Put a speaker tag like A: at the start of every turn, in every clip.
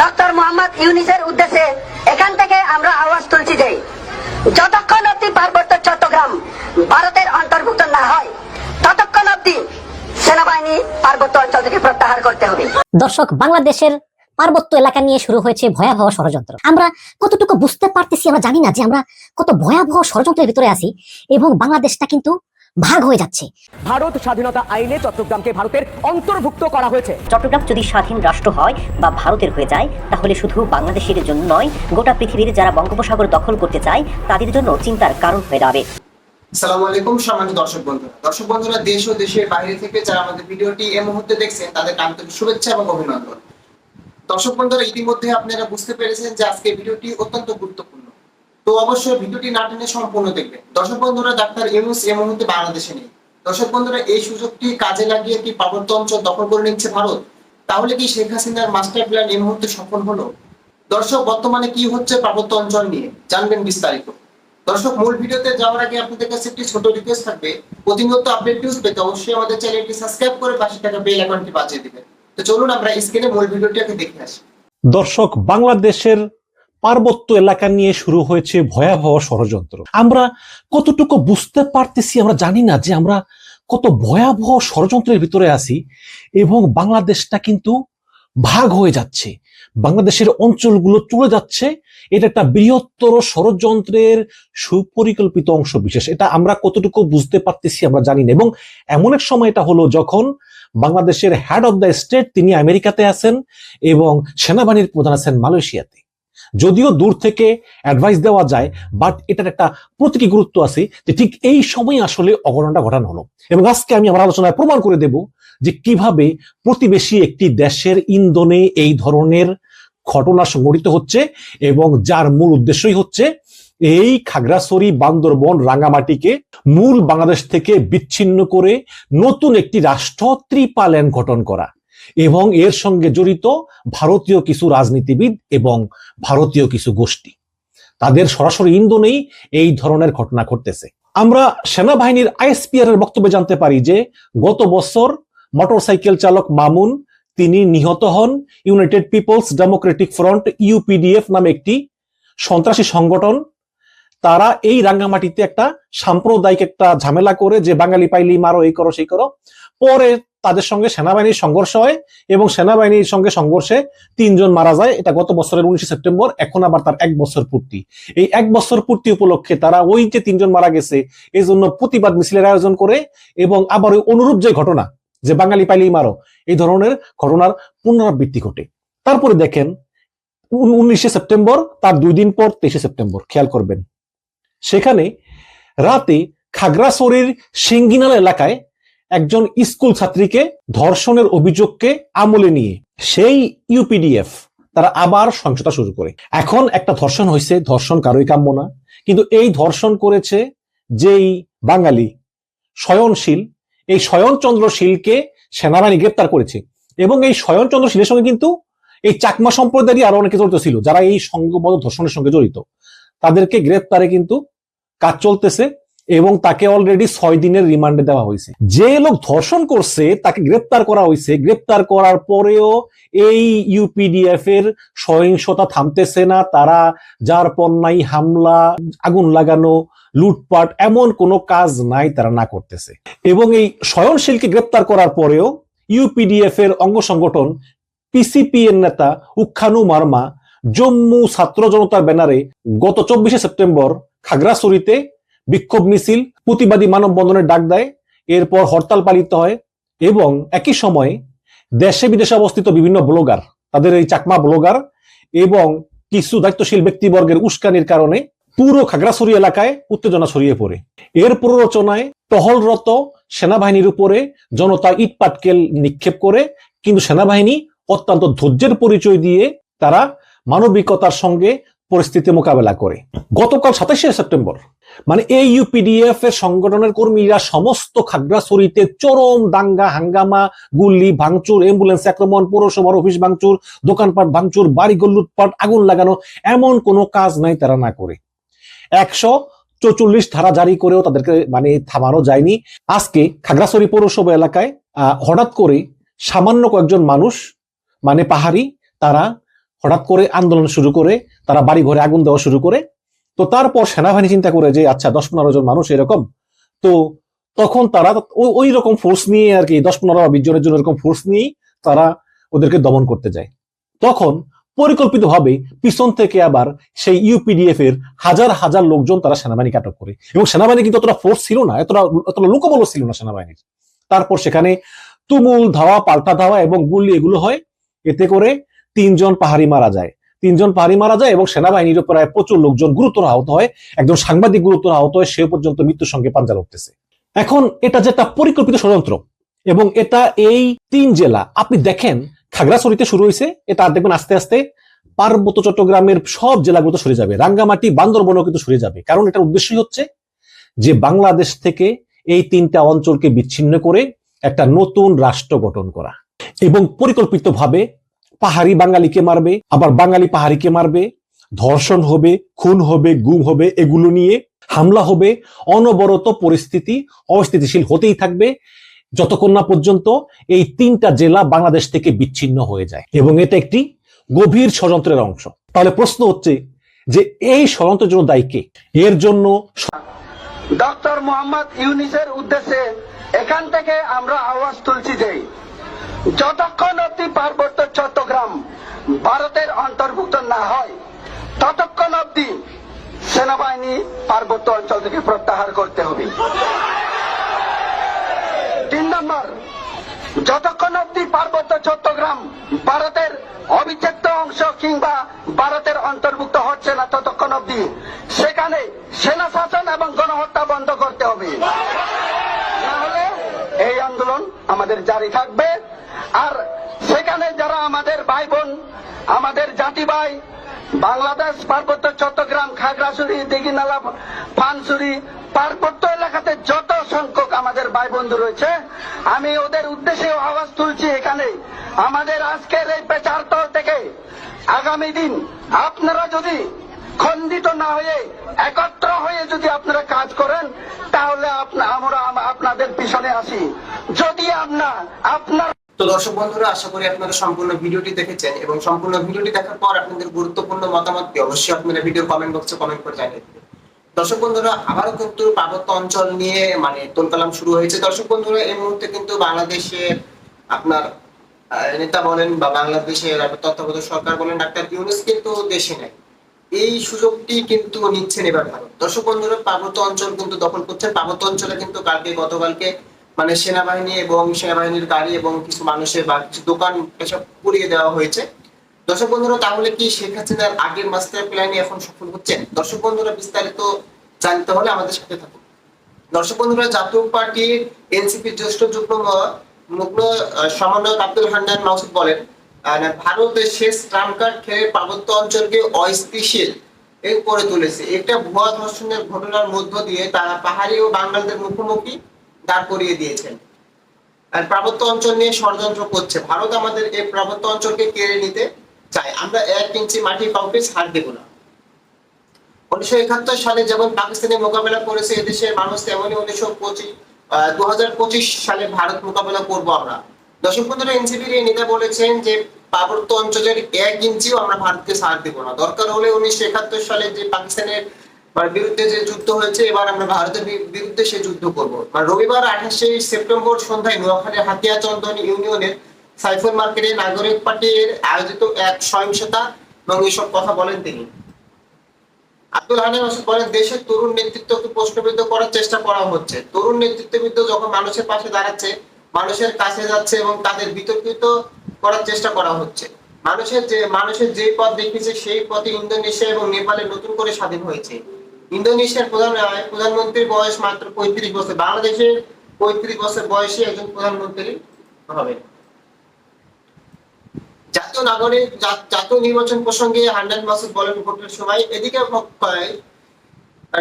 A: Doctor Mohammad ইউনিসের উদ্দেশ্যে এখান থেকে আমরা আওয়াজ তুলছি যে যতক্ষণ অব্দি পার্বত্য চট্টগ্রাম ভারতের অন্তর্ভুক্ত না হয়, ততক্ষণ অব্দি সেনাবাহিনী পার্বত্য অঞ্চল থেকে প্রত্যাহার করতে হবে।
B: দর্শক, বাংলাদেশের পার্বত্য এলাকা নিয়ে শুরু হয়েছে ভয়াবহ ষড়যন্ত্র। আমরা কতটুকু বুঝতে পারতেছি আমরা জানি না যে আমরা কত ভয়াবহ ষড়যন্ত্রের ভিতরে আছি এবং বাংলাদেশটা কিন্তু ভাগ হয়ে যাচ্ছে।
C: ভারত স্বাধীনতা আইনে চট্টগ্রামকে ভারতের অন্তর্ভুক্ত করা হয়েছে।
B: চট্টগ্রাম যদি স্বাধীন রাষ্ট্র হয় বা ভারতের হয়ে যায় তাহলে শুধু বাংলাদেশের জন্য নয় গোটা পৃথিবীর যারা বঙ্গোপসাগর দখল করতে চায় তাদের জন্য চিন্তার কারণ হয়ে দাঁড়াবে।
D: সালামু আলাইকুম সম্মানিত দর্শক বন্ধুরা। দর্শক বন্ধুরা দেশ ও দেশের বাইরে থেকে যারা আমাদের ভিডিওটি এই মুহূর্তে দেখছেন তাদের আন্তরিক শুভেচ্ছা এবং অভিনন্দন। দর্শক বন্ধুরা ইতিমধ্যে আপনারা বুঝতে পেরেছেন যে আজকে ভিডিওটি অত্যন্ত গুরুত্বপূর্ণ। তো অবশ্যই ভিডিওটি না টেনে সম্পূর্ণ দেখবেন। দর্শক বন্ধুরা, ডাক্তার ইউনুস এই মুহূর্তে বাংলাদেশে নেই। দর্শক বন্ধুরা, এই সুযোগটি কাজে লাগিয়ে কি পার্বত্য অঞ্চল দখল করে নিচ্ছে ভারত? তাহলে কি শেখ হাসিনার মাস্টার প্ল্যান এই মুহূর্তে সফল হলো? দর্শক, বর্তমানে কি হচ্ছে পার্বত্য অঞ্চল নিয়ে? জানবেন বিস্তারিত। দর্শক, মূল ভিডিওতে যাওয়ার আগে আপনাদের কাছে একটি ছোট রিকোয়েস্ট থাকবে। প্রতিনিয়ত আপডেট নিউজ পেতে অবশ্যই আমাদের চ্যানেলটি সাবস্ক্রাইব করে পাশে থাকা বেল আইকনটি বাজিয়ে দিবেন। তো চলুন আমরা স্ক্রিনে মূল ভিডিওটি আগে দেখে আসি।
E: দর্শক, বাংলাদেশের পার্বত্য এলাকা নিয়ে শুরু হয়েছে ভয়াবহ ষড়যন্ত্র। আমরা কতটুকু বুঝতে পারতেছি আমরা জানি না যে আমরা কত ভয়াবহ ষড়যন্ত্রের ভিতরে আছি এবং বাংলাদেশটা কিন্তু ভাগ হয়ে যাচ্ছে। বাংলাদেশের অঞ্চলগুলো চলে যাচ্ছে। এটা একটা বৃহত্তর ষড়যন্ত্রের সুপরিকল্পিত অংশ বিশেষ। এটা আমরা কতটুকু বুঝতে পারতেছি আমরা জানি না এবং এমন এক সময় এটা হলো যখন বাংলাদেশের হেড অব দ্য স্টেট তিনি আমেরিকাতে আছেন এবং সেনাবাহিনীর প্রধান আছেন মালয়েশিয়াতে। যদিও দূর থেকে অ্যাডভাইস দেওয়া যায় বাট এটার একটা প্রতীকী গুরুত্ব আছে যে ঠিক এই সময় আসলে অঘটনটা ঘটানো হলো। এবং আজকে আমি আমার আলোচনায় প্রমাণ করে দেব যে কীভাবে প্রতিবেশী একটি দেশের ইন্ধনে এই ধরনের ঘটনা সংঘটিত হচ্ছে এবং যার মূল উদ্দেশ্যই হচ্ছে এই খাগড়াছড়ি, বান্দরবন, রাঙ্গামাটিকে মূল বাংলাদেশ থেকে বিচ্ছিন্ন করে নতুন একটি রাষ্ট্র ত্রিপাল্যান্ড গঠন করা। এবং এর সঙ্গে জড়িত ভারতীয় কিছু রাজনীতিবিদ এবং ভারতীয় কিছু গোষ্ঠী। তাদের সরাসরি ইন্ধনেই এই ধরনের ঘটনা ঘটতেছে। আমরা সেনাবাহিনীর আইএসপিআর এর বক্তব্যে জানতে পারি যে, গত বছর মোটরসাইকেল চালক মামুন, তিনি নিহত হন United People's Democratic Front UPDF নামে একটি সন্ত্রাসী সংগঠন তারা এই রাঙ্গামাটিতে একটা সাম্প্রদায়িক একটা ঝামেলা করে যে বাঙালি পাইলি মারো, এই করো, সেই করো। পরে তাদের সঙ্গে সেনাবাহিনীর সংঘর্ষ হয় এবং সেনাবাহিনীর সঙ্গে সংঘর্ষে তিনজন মারা যায়। এটা গত বছরের উনিশে সেপ্টেম্বর, এখন আবার তার এক বছর পূর্তি। এই এক বছর পূর্তি উপলক্ষে তারা ওই যে তিনজন মারা গেছে এই জন্য প্রতিবাদ মিছিলের আয়োজন করে এবং আবার ওই অনুরূপ যে ঘটনা, যে বাঙালি পাইলি মারো, এই ধরনের ঘটনার পুনরাবৃত্তি ঘটে। তারপরে দেখেন উনিশে সেপ্টেম্বর, তার দুই দিন পর তেইশে সেপ্টেম্বর, খেয়াল করবেন। সেখানে রাতে খাগড়াছড়ির সিঙ্গিনাল এলাকায় একজন স্কুল ছাত্রীকে ধর্ষণের অভিযোগকে আমলে নিয়ে সেই ইউপিডিএফ তারা আবার সহিংসতা শুরু করে। এখন একটা ধর্ষণ হয়েছে, ধর্ষণ কারোই কাম্য না। কিন্তু এই ধর্ষণ করেছে যেই বাঙালি শয়নশীল এই শয়নচন্দ্র শীলকে সেনাবাহিনী গ্রেপ্তার করেছে। এবং এই শয়নচন্দ্র শীলের সঙ্গে কিন্তু এই চাকমা সম্প্রদায়েরই আরও অনেকে জড়িত ছিল, যারা এই সংঘবদ্ধ ধর্ষণের সঙ্গে জড়িত। তাদেরকে গ্রেপ্তারে কিন্তু কাজ চলতেছে এবং তাকে অলরেডি ছয় দিনের রিমান্ডে দেওয়া হয়েছে। যে লোক ধর্ষণ করছে, তাকে গ্রেপ্তার করা হয়েছে। গ্রেপ্তার করার পরেও এই ইউপিডিএফ এর সহিংসতা থামতেছে না। তারা যার পণ্যাই হামলা, আগুন লাগানো, লুটপাট এমন কোনো কাজ নাই তারা না করতেছে। এবং এই স্বয়নশীলকে গ্রেপ্তার করার পরেও ইউপিডিএফ এর অঙ্গ সংগঠন পিসিপি এর নেতা উখানু মার্মা জম্মু ছাত্র জনতার ব্যানারে গত চব্বিশে সেপ্টেম্বর খাগড়াছড়িতে বিক্ষোভ মিছিল, প্রতিবাদী মানববন্ধনের ডাক দেয়, এরপর হরতাল পালিত হয় এবং একই সময়ে দেশে বিদেশে অবস্থিত বিভিন্ন ব্লগার, তাদের এই চাকমা ব্লগার এবং কিছু দায়িত্বশীল ব্যক্তিবর্গের উস্কানির কারণে পুরো খাগড়াছড়ি এলাকায় উত্তেজনা ছড়িয়ে পড়ে। এর প্ররোচনায় টহলরত সেনাবাহিনীর উপরে জনতা ইট পাটকেল নিক্ষেপ করে, কিন্তু সেনাবাহিনী অত্যন্ত ধৈর্যের পরিচয় দিয়ে তারা মানবিকতার সঙ্গে পরিস্থিতি মোকাবেলা করে। গতকাল সাতাশে সেপ্টেম্বর। মানে এই ইউপিডিএফ এর সংগঠনের কর্মীরা সমস্ত খাগড়াছড়িতে চরম দাঙ্গা, হাঙ্গামা গুল্লি ভাঙচুর অ্যাম্বুলেন্স আক্রমণ, পৌরসভার অফিস ভাঙচুর, দোকানপাট ভাঙচুর, বাড়িঘর লুটপাট, আগুন লাগানো, এমন কোনো কাজ নাই তারা না করে। একশো চৌচল্লিশ ধারা জারি করেও তাদেরকে মানে থামানো যায়নি। আজকে খাগড়াছড়ি পৌরসভা এলাকায় হঠাৎ করে সামান্য কয়েকজন মানুষ মানে পাহাড়ি, তারা হঠাৎ করে আন্দোলন শুরু করে, তারা বাড়ি ঘরে আগুন দেওয়া শুরু করে। তো তারপর সেনাবাহিনী চিন্তা করে যে আচ্ছা দশ পনেরো জন মানুষ এরকম। তো তখন তারা ওই রকম ফোর্স নিয়ে আর কি, দশ পনেরো বিশ জনের জন্য এরকম ফোর্স নিয়েই তারা ওদেরকে দমন করতে যায়। তখন পরিকল্পিতভাবে পিছন থেকে আবার সেই ইউপিডিএফ এর হাজার হাজার লোকজন তারা সেনাবাহিনীকে আটক করে। এবং সেনাবাহিনী কিন্তু অতটা ফোর্স ছিল না, এতটা এতটা লোকবলও ছিল না সেনাবাহিনীর। তারপর সেখানে তুমুল ধাওয়া, পাল্টা ধাওয়া এবং গুলি এগুলো হয়। এতে করে তিনজন পাহাড়ি মারা যায়। তিনজন পাহাড়ি মারা যায় এবং সেনাবাহিনীর প্রায় প্রচুর লোকজন গুরুতর আহত হয়। একজন সাংবাদিক গুরুতর আহত হয় সে পর্যন্ত মৃত্যুর সঙ্গে পাঞ্জা লড়তেছে। এখন এটা যে একটা পরিকল্পিত ষড়যন্ত্র এবং এটা এই তিন জেলা, আপনি দেখেন, খাগড়াছড়িতে শুরু হয়েছে এটা দেখবেন আস্তে আস্তে পার্বত্য চট্টগ্রামের সব জেলাগুলো সরে যাবে। রাঙ্গামাটি, বান্দরবনও কিন্তু সরে যাবে। কারণ এটার উদ্দেশ্যই হচ্ছে যে বাংলাদেশ থেকে এই তিনটা অঞ্চলকে বিচ্ছিন্ন করে একটা নতুন রাষ্ট্র গঠন করা এবং পরিকল্পিতভাবে পাহাড়ি বাঙালিকে মারবে, আবার বাঙালি পাহাড়িকে মারবে। ধর্ষণ হবে, খুন হবে, গুম হবে, এগুলো নিয়ে হামলা হবে। অনবরত পরিস্থিতি অস্থিতিশীল হতেই থাকবে। যতক্ষণ না পর্যন্ত এই তিনটা জেলা বাংলাদেশ থেকে বিচ্ছিন্ন হয়ে যায়। এবং এটা একটি গভীর ষড়যন্ত্রের অংশ। তাহলে প্রশ্ন হচ্ছে যে এই ষড়যন্ত্রের জন্য দায়ী কে? এর জন্য
F: ডক্টর মোহাম্মদ ইউনিসের উদ্দেশ্যে এখান থেকে আমরা আওয়াজ তুলছি যে যতক্ষণ অব্দি পার্বত্য চট্টগ্রাম ভারতের অন্তর্ভুক্ত না হয়, ততক্ষণ অব্দি সেনাবাহিনী পার্বত্য অঞ্চল থেকে প্রত্যাহার করতে হবে। তিন নম্বর, যতক্ষণ অব্দি পার্বত্য চট্টগ্রাম ভারতের অবিচ্ছেদ্য অংশ কিংবা ভারতের অন্তর্ভুক্ত হচ্ছে না, ততক্ষণ অব্দি সেখানে সেনা শাসন এবং গণহত্যা বন্ধ করতে হবে। এই আন্দোলন আমাদের জারি থাকবে। আর সেখানে যারা আমাদের ভাই বোন আমাদের জাতি ভাই বাংলাদেশ পার্বত্য চট্টগ্রাম, খাগড়াছড়ি, দিঘিনালা পানছড়ি পার্বত্য এলাকাতে যত সংখ্যক আমাদের ভাই বন্ধু রয়েছে, আমি ওদের উদ্দেশ্যে আওয়াজ তুলছি এখানে। আমাদের আজকের এই পেচার তল থেকে আগামী দিন আপনারা যদি খণ্ডিত না হয়ে, একত্র হয়ে যদি আপনারা কাজ করেন, তাহলে আমরা আপনাদের পিছনে আসি যদি আপনার আপনার
D: তো দর্শক বন্ধুরা, আশা করি আপনারা সম্পূর্ণ ভিডিওটি দেখেছেন এবং সম্পূর্ণ ভিডিওটি দেখার পর আপনাদের গুরুত্বপূর্ণ মতামতটি অবশ্যই আপনারা ভিডিও কমেন্ট বক্সে কমেন্ট করে জানিয়ে দেবেন। দর্শক বন্ধুরা, আবারও কিন্তু পার্বত্য অঞ্চল নিয়ে মানে তোলকালাম শুরু হয়েছে। দর্শক বন্ধুরা, এই মুহূর্তে কিন্তু বাংলাদেশের আপনার নেতা বলেন বা বাংলাদেশের তত্ত্বাবধায়ক সরকার বলেন ডাক্তার ইউনুস কিন্তু দেশে নেই। এই সুযোগটি কিন্তু নিচ্ছেন এবার ভারত। দর্শক বন্ধুরা, পার্বত্য অঞ্চল কিন্তু দখল করছেন পার্বত্য অঞ্চলে কিন্তু কালকে গতকালকে মানে সেনাবাহিনী এবং সেনাবাহিনীর গাড়ি এবং কিছু মানুষের বা কিছু দোকান এসব পুড়িয়ে দেওয়া হয়েছে। দর্শক বন্ধুরা, তাহলে কি শেখ হাসিনার আগের মাস্টার প্ল্যানে এখন সফল হচ্ছেন? দর্শক বন্ধুরা, বিস্তারিত জানতে হলে আমাদের সাথে থাকুন। দর্শক বন্ধুরা, জাতীয় পার্টির এনসিপির জ্যেষ্ঠ যুগ্ম মুগ্ন সমন্বয়ক আব্দুল হান্নান মাসুদ বলেন আহ, ভারত শেষ ট্রাম্প কার্ড খেলে পার্বত্য অঞ্চলকে অস্থিতিশীল করে তুলেছে। একটা ভুয়া ধর্ষণের ঘটনার মধ্য দিয়ে তারা পাহাড়ি ও বাঙালদের মুখোমুখি দাঁড় করিয়ে দিয়েছেন। আর পার্বত্য অঞ্চল নিয়ে ষড়যন্ত্র করছে। ভারত আমাদের এই পার্বত্য অঞ্চলকে কেড়ে নিতে চায়। আমরা এক ইঞ্চি মাটি কাউকে ছাড় দেব না। উনিশশো একাত্তর সালে যেমন পাকিস্তানের মোকাবেলা করেছে এদেশের মানুষ তেমনই উনিশশো পঁচিশ দু সালে ভারত মোকাবেলা করব আমরা। দর্শক বন্ধুরা এনসিপির নেতা বলেছেন যে পার্বত্য অঞ্চলের এক ইঞ্চিও আমরা ভারতকে ছাড় দেব না। দরকার হলে উনিশশো একাত্তর সালে যে পাকিস্তানের মানে বিরুদ্ধে যে যুদ্ধ হয়েছে, এবার আমরা ভারতের বিরুদ্ধে সে যুদ্ধ করব। মানে রবিবার আঠাশে সেপ্টেম্বর সন্ধ্যায় নোয়াখালী হাতিয়া চন্দন ইউনিয়নের সাইফুল মার্কেটে নাগরিক পার্টির আয়োজিত এক সহিংসতা এবং এসব কথা বলেন তিনি। আব্দুল হানিম বলেন, দেশের তরুণ নেতৃত্বকে প্রশ্নবিদ্ধ করার চেষ্টা করা হচ্ছে। তরুণ নেতৃত্ববিদ যখন মানুষের পাশে দাঁড়াচ্ছে, মানুষের কাছে যাচ্ছে এবং তাদের বিতর্কিত করার চেষ্টা করা হচ্ছে। মানুষের যে মানুষের যে পথ দেখিয়েছে, সেই পথে ইন্দোনেশিয়া এবং নেপালে নতুন করে স্বাধীন হয়েছে। ইন্দোনেশিয়ার প্রধান প্রধানমন্ত্রীর বয়স মাত্র পঁয়ত্রিশ বছর। বাংলাদেশের পঁয়ত্রিশ বছর বয়সী একজন প্রধানমন্ত্রী হবে। জাতীয় নাগরিক জাতীয় নির্বাচন প্রসঙ্গে হান্ড্রেড মাসুদ বলেন, ভোটের সময় এদিকে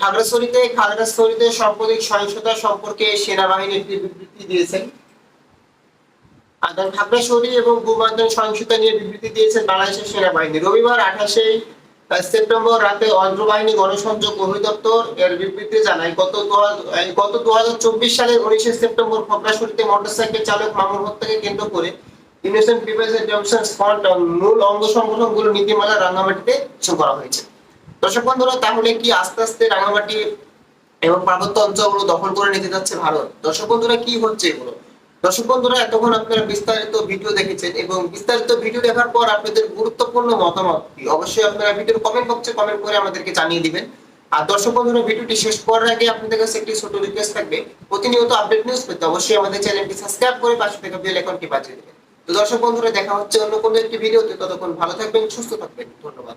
D: খাগড়াছড়িতে খাগড়াছড়িতে সাম্প্রতিক সহিংসতা সম্পর্কে সেনাবাহিনী একটি বিবৃতি দিয়েছেন। আদান খাগড়াছড়ি এবং গুমান্দন সহিংসতা নিয়ে বিবৃতি দিয়েছেন বাংলাদেশের সেনাবাহিনী। রবিবার আঠাশে সেপ্টেম্বর রাতে অন্ধ্রবাহিনী গণসংযোগ অধিদপ্তর এর বিবৃতি জানায়, গত গত দু হাজার চব্বিশ সালের উনিশে সেপ্টেম্বর খাগড়াছড়িতে মোটরসাইকেল চালক মামুর হত্যাকে কেন্দ্র করে ইউনিয়ন পিপলস ডেভেলপমেন্ট ফান্ড মূল অঙ্গ সংগঠনগুলো নীতিমালা রাঙ্গামাটিতে শুরু করা হয়েছে। দর্শক বন্ধুরা, তাহলে কি আস্তে আস্তে রাঙ্গামাটি এবং পার্বত্য অঞ্চলগুলো দখল করে নিতে যাচ্ছে ভারত? দর্শক বন্ধুরা, কি হচ্ছে এগুলো? দর্শক বন্ধুরা, এতক্ষণ আপনারা বিস্তারিত ভিডিও দেখেছেন এবং বিস্তারিত ভিডিও দেখার পর আপনাদের গুরুত্বপূর্ণ মতামত কি? অবশ্যই আপনারা ভিডিওর কমেন্ট বক্সে কমেন্ট করে আমাদেরকে জানিয়ে দিবেন। আর দর্শক বন্ধুরা, ভিডিওটি শেষ করার আগে আপনাদের কাছে একটি ছোট রিকোয়েস্ট থাকবে। প্রতিনিয়ত আপডেট নিউজ পেতে অবশ্যই আমাদের চ্যানেলটি সাবস্ক্রাইব করে পাশে থাকা বেল আইকনটি বাজিয়ে দেবেন। তো দর্শক বন্ধুরা, দেখা হচ্ছে অন্য কোনো একটি ভিডিওতে ততক্ষণ ভালো থাকবেন, সুস্থ থাকবেন। ধন্যবাদ।